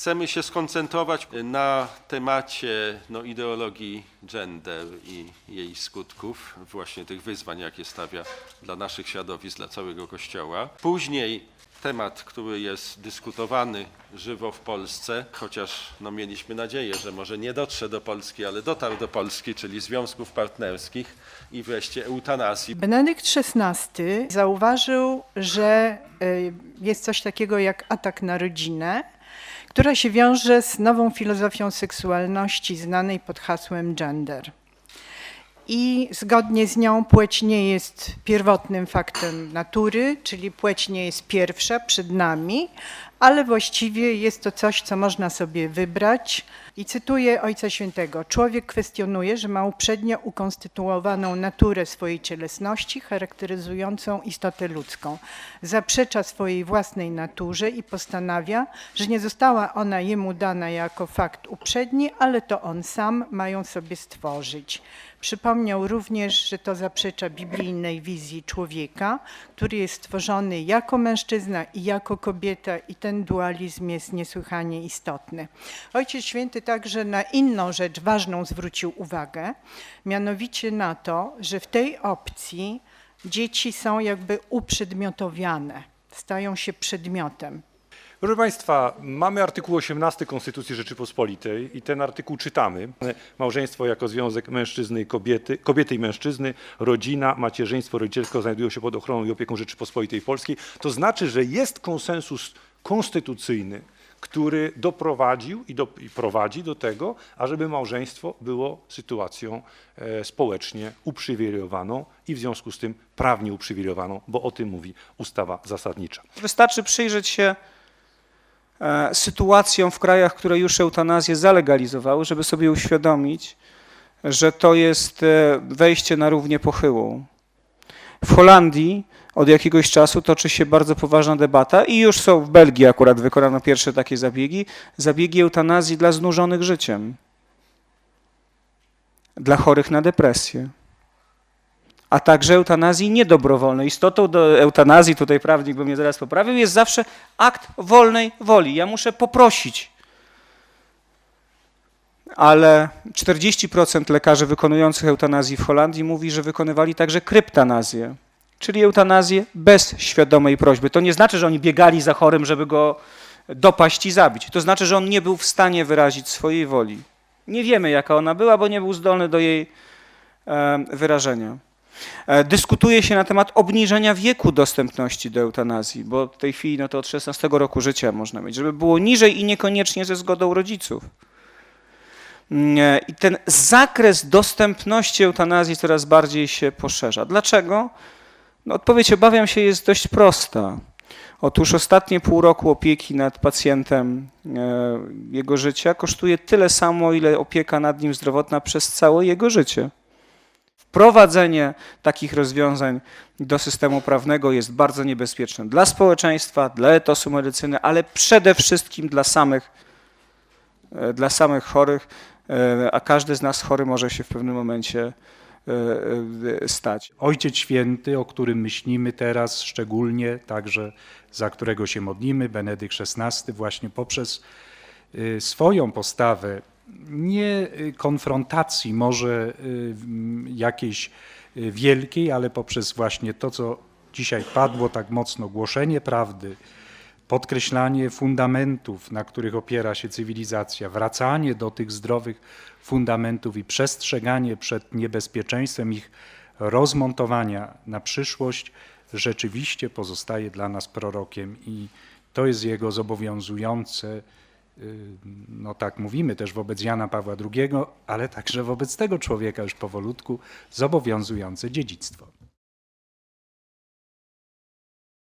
Chcemy się skoncentrować na temacie no, ideologii gender i jej skutków, właśnie tych wyzwań, jakie stawia dla naszych środowisk, dla całego Kościoła. Później temat, który jest dyskutowany żywo w Polsce, chociaż no, mieliśmy nadzieję, że może nie dotrze do Polski, ale dotarł do Polski, czyli związków partnerskich i wreszcie eutanazji. Benedykt XVI zauważył, że y, jest coś takiego jak atak na rodzinę, która się wiąże z nową filozofią seksualności znanej pod hasłem gender. I zgodnie z nią płeć nie jest pierwotnym faktem natury, czyli płeć nie jest pierwsza przed nami, ale właściwie jest to coś, co można sobie wybrać. I cytuję Ojca Świętego: Człowiek kwestionuje, że ma uprzednio ukonstytuowaną naturę swojej cielesności, charakteryzującą istotę ludzką. Zaprzecza swojej własnej naturze i postanawia, że nie została ona jemu dana jako fakt uprzedni, ale to on sam ma ją sobie stworzyć. Przypomniał również, że to zaprzecza biblijnej wizji człowieka, który jest stworzony jako mężczyzna i jako kobieta, i ten dualizm jest niesłychanie istotny. Ojciec Święty także na inną rzecz ważną zwrócił uwagę, mianowicie na to, że w tej opcji dzieci są jakby uprzedmiotowiane, stają się przedmiotem. Proszę Państwa, mamy artykuł 18 Konstytucji Rzeczypospolitej i ten artykuł czytamy. Małżeństwo jako związek mężczyzny i kobiety, kobiety i mężczyzny, rodzina, macierzyństwo, rodzicielstwo znajdują się pod ochroną i opieką Rzeczypospolitej Polskiej. To znaczy, że jest konsensus konstytucyjny, który doprowadził i, do, i prowadzi do tego, ażeby małżeństwo było sytuacją e, społecznie uprzywilejowaną i w związku z tym prawnie uprzywilejowaną, bo o tym mówi ustawa zasadnicza. Wystarczy przyjrzeć się e, sytuacjom w krajach, które już eutanazję zalegalizowały, żeby sobie uświadomić, że to jest e, wejście na równię pochyłą. W Holandii od jakiegoś czasu toczy się bardzo poważna debata i już są w Belgii akurat wykonano pierwsze takie zabiegi, zabiegi eutanazji dla znużonych życiem, dla chorych na depresję a także eutanazji niedobrowolnej. Istotą do eutanazji, tutaj prawnik by mnie zaraz poprawił, jest zawsze akt wolnej woli. Ja muszę poprosić. Ale 40% lekarzy wykonujących eutanazję w Holandii mówi, że wykonywali także kryptanazję, czyli eutanazję bez świadomej prośby. To nie znaczy, że oni biegali za chorym, żeby go dopaść i zabić. To znaczy, że on nie był w stanie wyrazić swojej woli. Nie wiemy, jaka ona była, bo nie był zdolny do jej wyrażenia. E, Dyskutuje się na temat obniżenia wieku dostępności do eutanazji, bo w tej chwili no to od 16 roku życia można mieć, żeby było niżej i niekoniecznie ze zgodą rodziców. Mm, e, I ten zakres dostępności eutanazji coraz bardziej się poszerza. Dlaczego? No odpowiedź, obawiam się, jest dość prosta. Otóż ostatnie pół roku opieki nad pacjentem, e, jego życia kosztuje tyle samo, ile opieka nad nim zdrowotna przez całe jego życie. Wprowadzenie takich rozwiązań do systemu prawnego jest bardzo niebezpieczne dla społeczeństwa, dla etosu medycyny, ale przede wszystkim dla samych, e, dla samych chorych, e, a każdy z nas chory może się w pewnym momencie stać. Ojciec Święty, o którym myślimy teraz szczególnie, także za którego się modlimy, Benedykt XVI, właśnie poprzez y, swoją postawę nie y, konfrontacji może y, jakiejś wielkiej, ale poprzez właśnie to, co dzisiaj padło tak mocno, głoszenie prawdy, podkreślanie fundamentów, na których opiera się cywilizacja, wracanie do tych zdrowych fundamentów i przestrzeganie przed niebezpieczeństwem ich rozmontowania na przyszłość, rzeczywiście pozostaje dla nas prorokiem i to jest jego zobowiązujące, y, no tak mówimy też wobec Jana Pawła II, ale także wobec tego człowieka już powolutku zobowiązujące dziedzictwo.